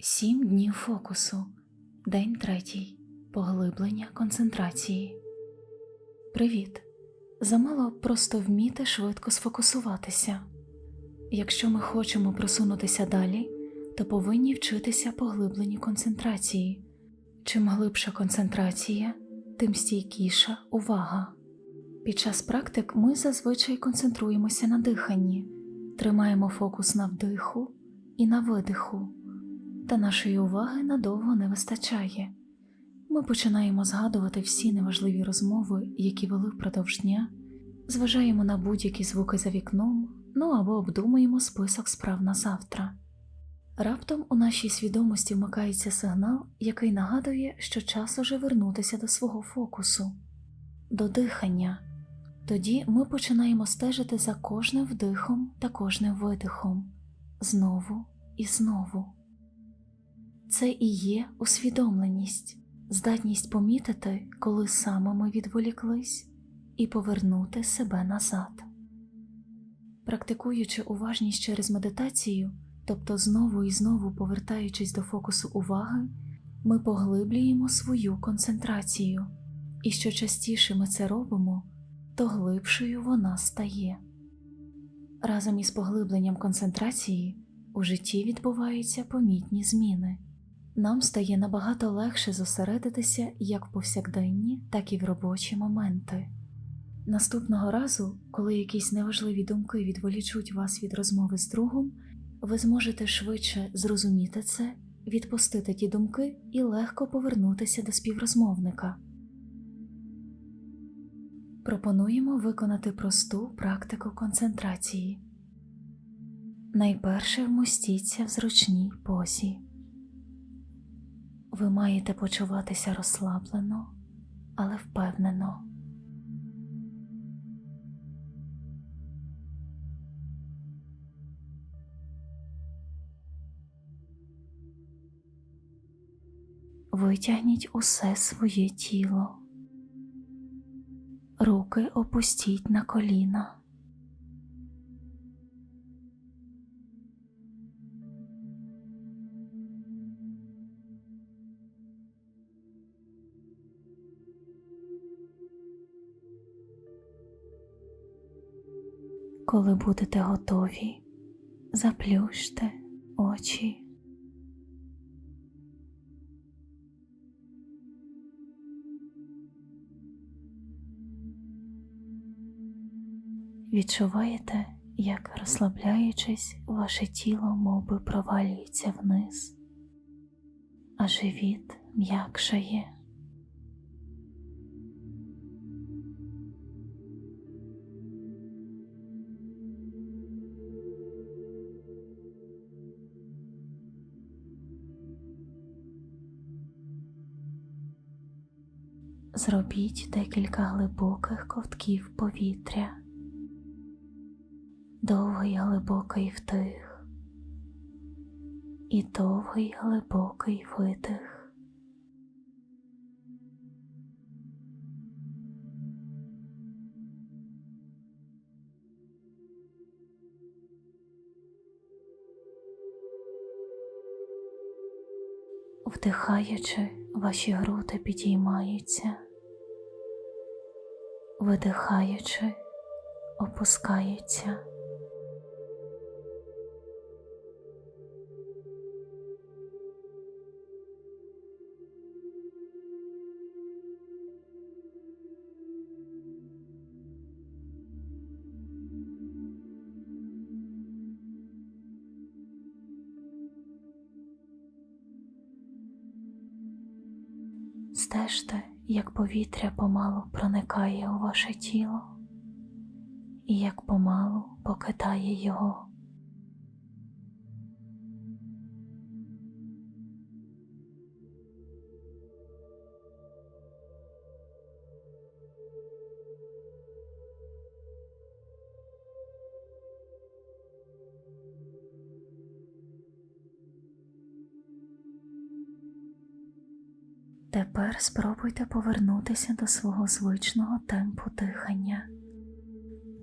Сім днів фокусу. День третій. Поглиблення концентрації. Привіт. Замало просто вміти швидко сфокусуватися. Якщо ми хочемо просунутися далі, то повинні вчитися поглибленню концентрації. Чим глибша концентрація, тим стійкіша увага. Під час практик ми зазвичай концентруємося на диханні, тримаємо фокус на вдиху і на видиху, та нашої уваги надовго не вистачає. Ми починаємо згадувати всі неважливі розмови, які вели впродовж дня, зважаємо на будь-які звуки за вікном, ну або обдумуємо список справ на завтра. Раптом у нашій свідомості вмикається сигнал, який нагадує, що час уже вернутися до свого фокусу, до дихання. Тоді ми починаємо стежити за кожним вдихом та кожним видихом, знову і знову. Це і є усвідомленість, здатність помітити, коли саме ми відволіклись, і повернути себе назад. Практикуючи уважність через медитацію, тобто знову і знову повертаючись до фокусу уваги, ми поглиблюємо свою концентрацію, і що частіше ми це робимо, то глибшою вона стає. Разом із поглибленням концентрації у житті відбуваються помітні зміни. Нам стає набагато легше зосередитися як в повсякденні, так і в робочі моменти. Наступного разу, коли якісь неважливі думки відволічуть вас від розмови з другом, ви зможете швидше зрозуміти це, відпустити ті думки і легко повернутися до співрозмовника. Пропонуємо виконати просту практику концентрації. Найперше вмостіться в зручній позі. Ви маєте почуватися розслаблено, але впевнено. Витягніть усе своє тіло. Руки опустіть на коліна. Коли будете готові, заплющте очі. Відчуваєте, як розслабляючись, ваше тіло мовби провалюється вниз, а живіт м'якшає. Зробіть декілька глибоких ковтків повітря, довгий глибокий вдих і довгий глибокий видих. Вдихаючи, ваші груди підіймаються, видихаючи, опускаються. Стежте, як повітря помалу проникає у ваше тіло і як помалу покидає його. Тепер спробуйте повернутися до свого звичного темпу дихання,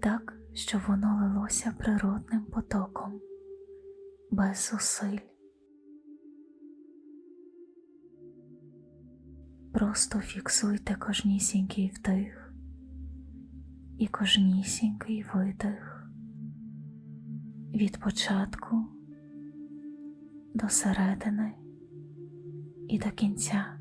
так, щоб воно лилося природним потоком, без зусиль. Просто фіксуйте кожнісінький вдих і кожнісінький видих від початку до середини і до кінця.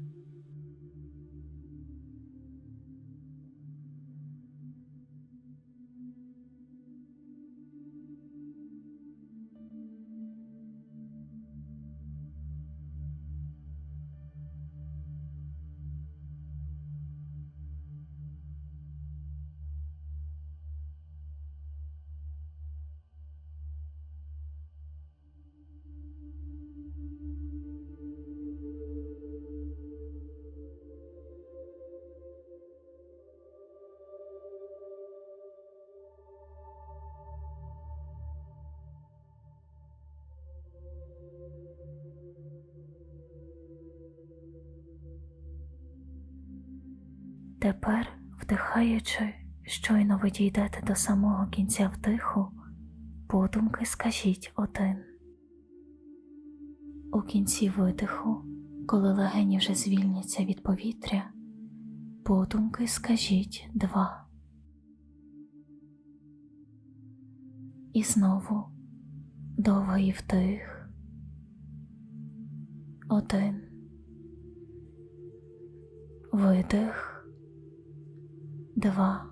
Тепер, вдихаючи, щойно ви дійдете до самого кінця вдиху, подумки скажіть один. У кінці видиху, коли легені вже звільняться від повітря, подумки скажіть два. І знову довгий вдих. Один. Видих. Два.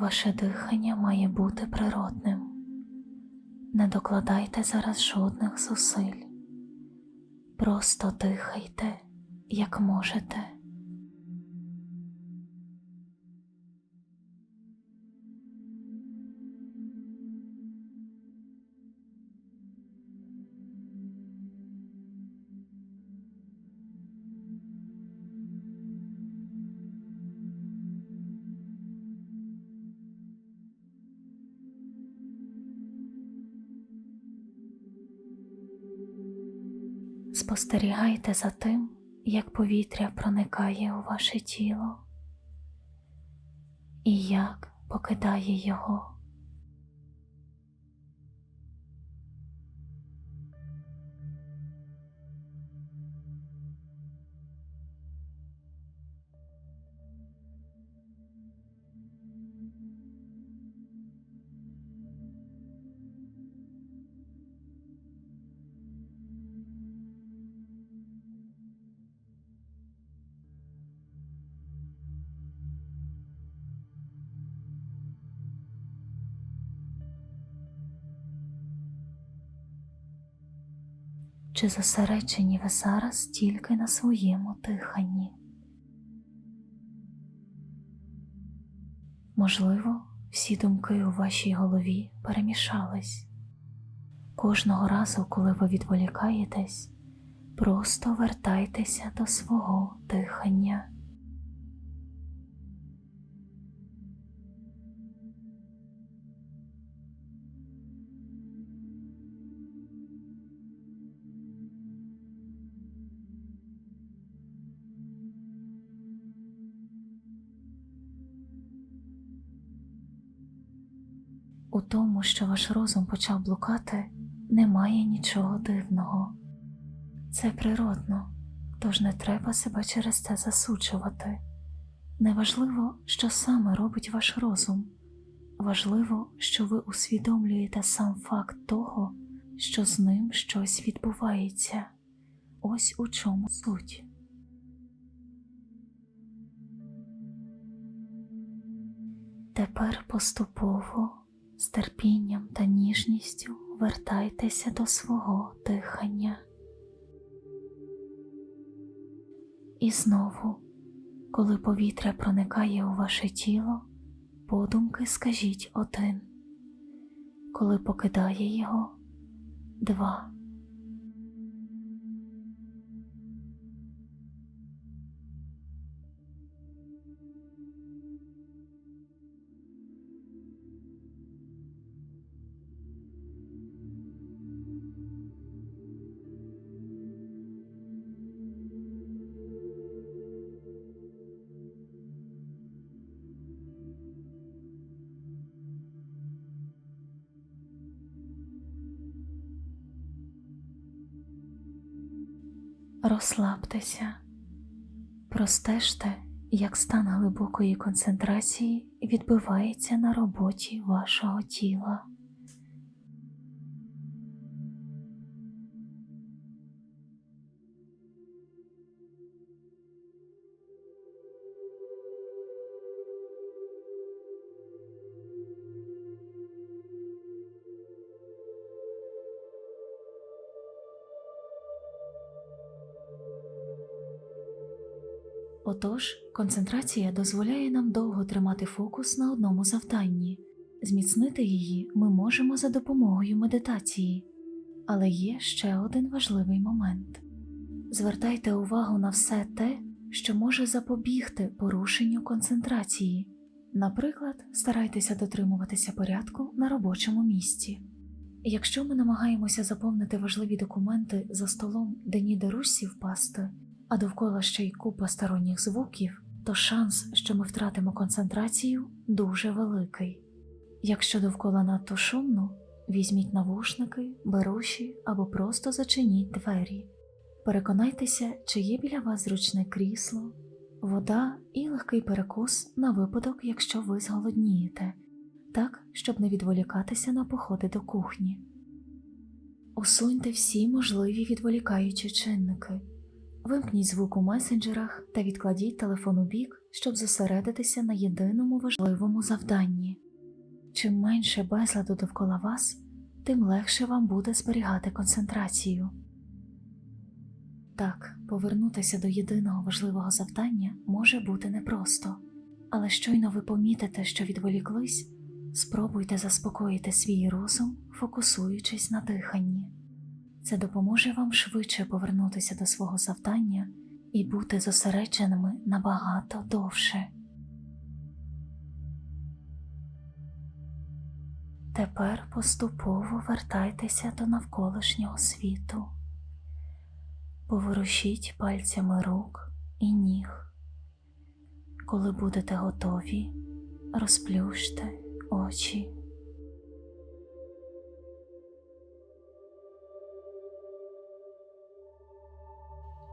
Ваше дихання має бути природним. Не докладайте зараз жодних зусиль. Просто дихайте, як можете. Спостерігайте за тим, як повітря проникає у ваше тіло і як покидає його. Чи зосереджені ви зараз тільки на своєму диханні? Можливо, всі думки у вашій голові перемішались. Кожного разу, коли ви відволікаєтесь, просто вертайтеся до свого дихання. У тому, що ваш розум почав блукати, немає нічого дивного. Це природно, тож не треба себе через це засуджувати. Неважливо, що саме робить ваш розум, важливо, що ви усвідомлюєте сам факт того, що з ним щось відбувається. Ось у чому суть. Тепер поступово з терпінням та ніжністю вертайтеся до свого дихання. І знову, коли повітря проникає у ваше тіло, подумки скажіть один, коли покидає його два. Розслабтеся, простежте, як стан глибокої концентрації відбивається на роботі вашого тіла. Отож, концентрація дозволяє нам довго тримати фокус на одному завданні. Зміцнити її ми можемо за допомогою медитації. Але є ще один важливий момент: звертайте увагу на все те, що може запобігти порушенню концентрації. Наприклад, старайтеся дотримуватися порядку на робочому місці. Якщо ми намагаємося заповнити важливі документи за столом, де ніде ручці впасти, а довкола ще й купа сторонніх звуків, то шанс, що ми втратимо концентрацію, дуже великий. Якщо довкола надто шумно, візьміть навушники, беруші або просто зачиніть двері. Переконайтеся, чи є біля вас зручне крісло, вода і легкий перекус на випадок, якщо ви зголоднієте, так, щоб не відволікатися на походи до кухні. Усуньте всі можливі відволікаючі чинники. Вимкніть звук у месенджерах та відкладіть телефон у бік, щоб зосередитися на єдиному важливому завданні. Чим менше безладу довкола вас, тим легше вам буде зберігати концентрацію. Так, повернутися до єдиного важливого завдання може бути непросто, але щойно ви помітите, що відволіклись, спробуйте заспокоїти свій розум, фокусуючись на диханні. Це допоможе вам швидше повернутися до свого завдання і бути зосередженими набагато довше. Тепер поступово вертайтеся до навколишнього світу. Поворушіть пальцями рук і ніг. Коли будете готові, розплющте очі.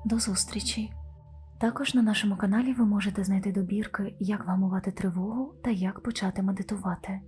До зустрічі! Також на нашому каналі ви можете знайти добірки, як вгамувати тривогу та як почати медитувати.